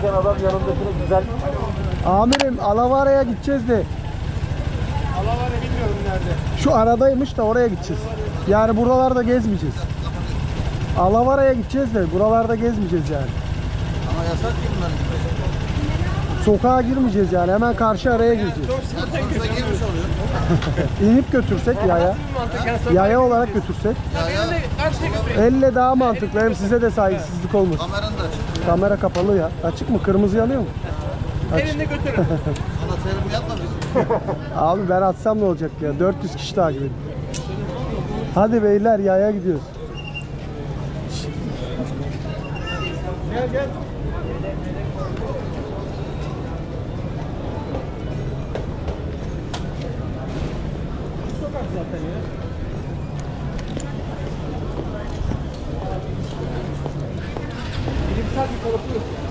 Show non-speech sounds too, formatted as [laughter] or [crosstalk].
konuşan adam yanındakine güzel. Amirim Alavara'ya gideceğiz de. Alavarı bilmiyorum nerede. Şu aradaymış da oraya gideceğiz. Yani buralarda gezmeyeceğiz. Alavara'ya gideceğiz de buralarda gezmeyeceğiz yani. Ama yasak ki bunların gitmesi. Sokağa girmeyeceğiz yani. Hemen karşı araya gireceğiz. Sonuçta girmiş oluyor. İnip götürsek yaya. Yaya olarak götürsek. Elle daha mantıklı. Hem size de saygısızlık olmasın. kameranı da açık. Kamera kapalı ya. Açık mı? Kırmızı yanıyor mu? Elinde götürün. Yapma [laughs] bizi. Abi ben atsam ne olacak ya? 400 kişi takip ediyor. Hadi beyler yaya gidiyoruz. Gel gel. zaten ya. Bilimsel bir tarafı yok.